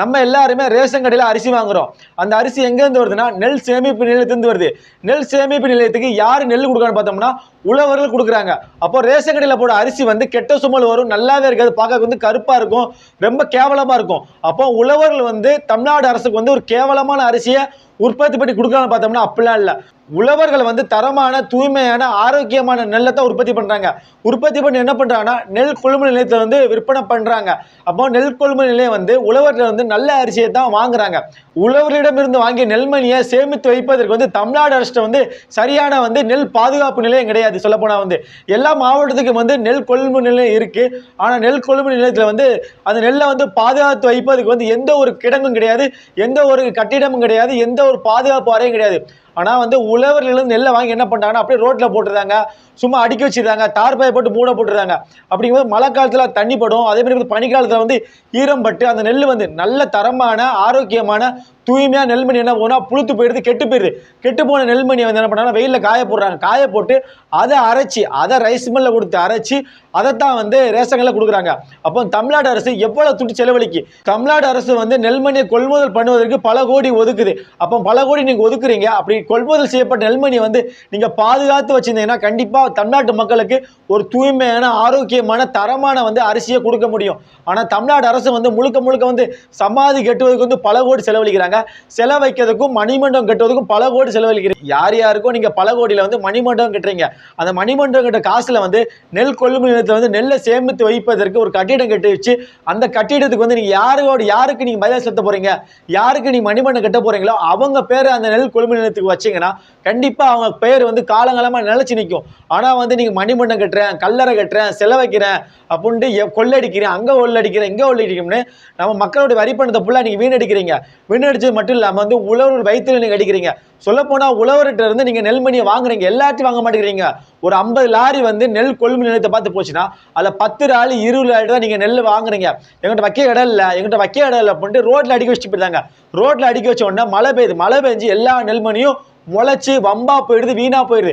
நம்ம எல்லாருமே ரேஷன் கடையில் அரிசி வாங்குறோம். அந்த அரிசி எங்கேருந்து வருதுன்னா நெல் சேமிப்பு நிலையத்திலிருந்து வருது. நெல் சேமிப்பு நிலையத்துக்கு யார் நெல் கொடுக்கான்னு பார்த்தோம்னா உழவர்கள் கொடுக்குறாங்க. அப்போ ரேஷன் கடையில் போட அரிசி வந்து கெட்ட சுமல் வரும் நல்லாவே இருக்காது பார்க்க வந்து கருப்பாக இருக்கும் ரொம்ப கேவலமாக இருக்கும். அப்போ உழவர்கள் வந்து தமிழ்நாடு அரசுக்கு வந்து ஒரு கேவலமான அரிசியை உற்பத்தி பண்ணி கொடுக்கலாம் பார்த்தோம்னா அப்படிலாம் இல்லை. உழவர்கள் வந்து தரமான தூய்மையான ஆரோக்கியமான நெல்லை தான் உற்பத்தி பண்ணுறாங்க உற்பத்தி பண்ணி என்ன பண்ணுறாங்கன்னா நெல் கொள்முதல் நிலையத்தில் வந்து விற்பனை பண்ணுறாங்க அப்போ நெல் கொள்முதல் நிலையம் வந்து உழவர்கள் வந்து நல்ல அரிசியை தான் வாங்குறாங்க. உழவர்களிடமிருந்து வாங்கிய நெல்மணியை சேமித்து வைப்பதற்கு வந்து தமிழ்நாடு அரசு வந்து சரியான வந்து நெல் பாதுகாப்பு நிலையம் கிடையாது சொல்லப்போனால் வந்து. எல்லா மாவட்டத்துக்கும் வந்து நெல் கொள்முதல் நிலையம் இருக்குது ஆனால் நெல் கொள்முதல் நிலையத்தில் வந்து அந்த நெல்லை வந்து பாதுகாத்து வைப்பதற்கு வந்து எந்த ஒரு கிடங்கும் கிடையாது. எந்த ஒரு கட்டிடமும் கிடையாது. எந்த ஒரு பாதுகாப்பு அறையும் கிடையாது. ஆனால் வந்து உழவர்கள் நெல்லை வாங்கி என்ன பண்ணுறாங்கன்னா அப்படியே ரோட்டில் போட்டுருந்தாங்க சும்மா அடுக்கி வச்சுருந்தாங்க தார் பாயை போட்டு மூட போட்டுருந்தாங்க அப்படிங்கும்போது மழை காலத்தில் தண்ணி படும். அதே மாதிரி வந்து பனிக்காலத்தில் வந்து ஈரம் பட்டு அந்த நெல் வந்து நல்ல தரமான ஆரோக்கியமான தூய்மையாக நெல்மணி என்ன போனால் புழுத்து போயிடுது கெட்டு போயிடுது. கெட்டு போன நெல்மணியை வந்து என்ன பண்ணாங்கன்னா வெயிலில் காய போடுறாங்க. காய போட்டு அதை அரைச்சி அதை ரைஸ் மில்லில் கொடுத்து அரைச்சி அதைத்தான் வந்து ரேஷன்களில் கொடுக்குறாங்க. அப்போ தமிழ்நாடு அரசு எவ்வளோ துட்டு செலவழிக்கு? தமிழ்நாடு அரசு வந்து நெல்மணியை கொள்முதல் பண்ணுவதற்கு பல கோடி ஒதுக்குது. அப்போ பல கோடி நீங்கள் ஒதுக்குறீங்க. அப்படி கொள்முதல் செய்யப்பட்ட நெல்மணி வந்து நீங்கள் பாதுகாத்து வச்சிருந்தீங்கன்னா கண்டிப்பாக தமிழ்நாட்டு மக்களுக்கு ஒரு தூய்மையான ஆரோக்கியமான தரமான வந்து அரிசியை கொடுக்க முடியும். ஆனால் தமிழ்நாடு அரசு வந்து முழுக்க முழுக்க வந்து சமாதி கட்டுவதற்கு வந்து பல கோடி செலவழிக்கிறாங்க. செலவைக்கிறதுக்கும் மணிமண்டபம் கட்டுவதற்கும் பல கோடி செலவழிக்கிறீங்க. யார் யாருக்கும் நீங்கள் பல கோடியில் வந்து மணிமண்டபம் கட்டுறீங்க. அந்த மணிமண்டபம் கட்ட காசில் வந்து நெல் கொள்முதல் நிலையத்தில் வந்து நெல்லை சேமித்து வைப்பதற்கு ஒரு கட்டிடம் கட்டி வச்சு அந்த கட்டிடத்துக்கு வந்து நீங்கள் யாரோட யாருக்கு நீங்கள் மரியாதை செலுத்த போகிறீங்க யாருக்கு நீங்கள் மணிமண்டபம் கட்ட போகிறீங்களோ அவங்க பேர் அந்த நெல் கொள்முதல் நிலையத்துக்கு வச்சீங்கன்னா கண்டிப்பாக அவங்க பேர் வந்து காலங்காலமாக நிலச்சி நிற்கும் ஆனால் வந்து நீங்கள் மணிமண்டம் கட்டுறேன் கல்லறை கட்டுறேன் செலவைக்கிறேன் அப்படின்ட்டு எ- கொள்ளடிக்கிறேன் அங்கே கொள்ளடிக்கிறேன் இங்கே கொள்ளடிக்கிறோம்னு நம்ம மக்களுடைய வரி பணத்தை ஃபுல்லாக நீங்கள் வீணடிக்கிறீங்க. வீணடிச்சது மட்டும் இல்லாமல் வந்து உழவர் வயிற்றுல நீங்கள் அடிக்கிறீங்க. சொல்லப்போனால் உழவர்கிட்ட இருந்து நீங்கள் நெல்மணியை வாங்குறீங்க எல்லாத்தையும் வாங்க மாட்டேங்கிறீங்க. ஒரு ஐம்பது லாரி வந்து நெல் கொள்முதல் நிலையத்தை பார்த்து போச்சுன்னா அதில் பத்து லாரி இருபது லாரி தான் நீங்கள் நெல் வாங்குறீங்க. எங்கிட்ட வைக்க இடம் இல்லை எங்கிட்ட வைக்க இடம் இல்லை அப்படின்ட்டு ரோட்டில் அடிக்க வச்சுட்டு போயிருந்தாங்க ரோட்டில் அடிக்க வச்ச உடனே மழை பெய்யுது. மழை பெஞ்சு எல்லா நெல்மணியும் முளைச்சி வம்பா போயிடுது வீணா போயிடுது.